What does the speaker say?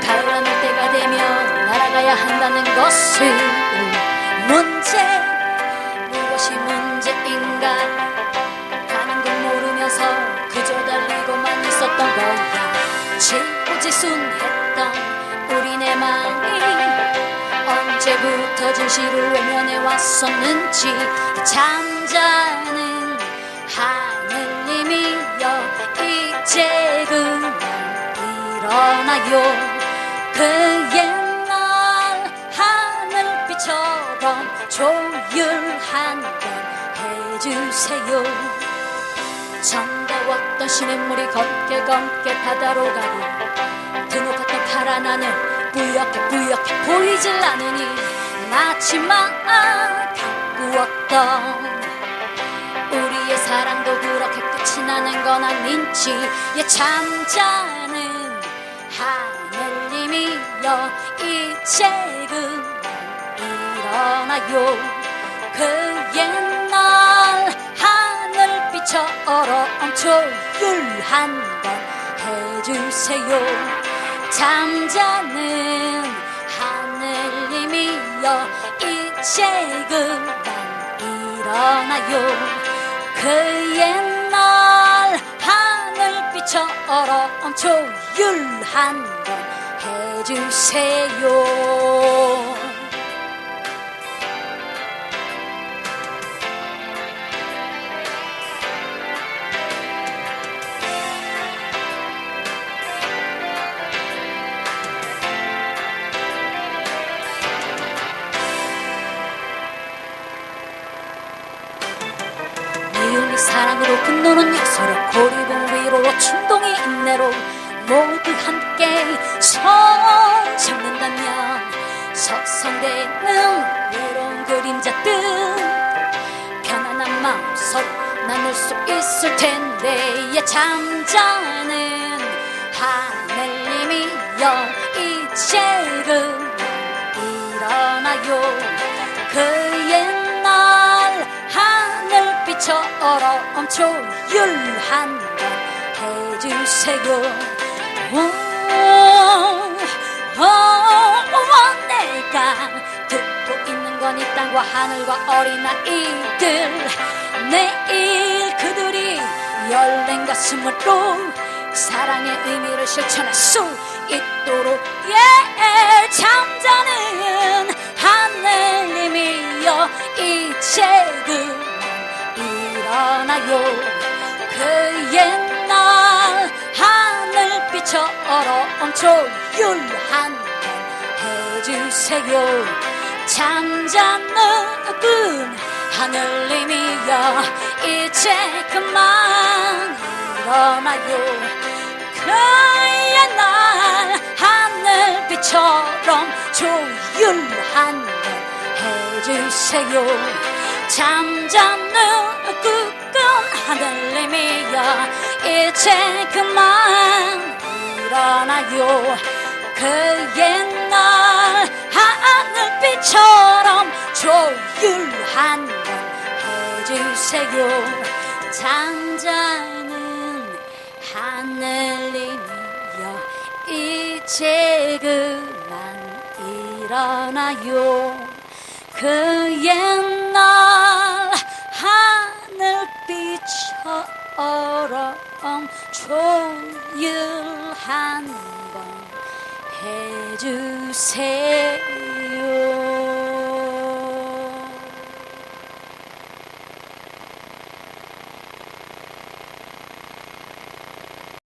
가을하늘 때가 되면 날아가야 한다는 것은 문제. 무엇이 문제인가? 가는 걸 모르면서 그저 달리고만 있었던 거야. 지고지순했던 우리네 마음이 언제부터 진실을 외면해 왔었는지 잠자는 하느님이여. 이 제 그만 일어나요? 그 옛날 하늘빛처럼 조율한 건 해주세요. 정다웠던 시냇물이 검게 검게 바다로 가고 드높았던 파란 하늘 뿌옇게 뿌옇게 보이질 않으니 나치만 가꾸었던 우리의 사랑도 그렇게 끝이 나는 건 아닌지 예 잠자는 하늘님이여 이제 그만 일어나요. 그 옛날 하늘빛처럼 조율한 건 해주세요. 잠자는 하늘님이여 이제 그만 일어나요. 그 옛날 하늘빛처럼 조율한 건 해주세요 사랑으로 분노는 약소로 고립은 위로로 충동이 인내로 모두 함께 손 잡는다면 석성되는 외로운 그림자들 편안한 마음 서로 나눌 수 있을 텐데 예 잠자는 하늘님이여 이제 그만 일어나요. 그 하늘빛처럼 조율한 건 해주세요. 오, 오, 오, 내가 듣고 있는 건 이 땅과 하늘과 어린아이들. 내일 그들이 열린 가슴으로 사랑의 의미를 실천할 수 있도록. 예 잠자는 하늘님이여 이제 그만 일어나요. 그 옛날 하늘빛처럼 조율한 건 해주세요. 잠자는 하늘님이여 이제 그만 일어나요. 그 옛날 하늘빛처럼 조율한 건 해주세요 잠자는 굳건 하늘님이여 이제 그만 일어나요. 그 옛날 하늘빛처럼 조율한 건 해주세요. 잠자는 하늘님이여. 이제 그만 일어나요. 그 옛날 처럼 조율한 건 해주세요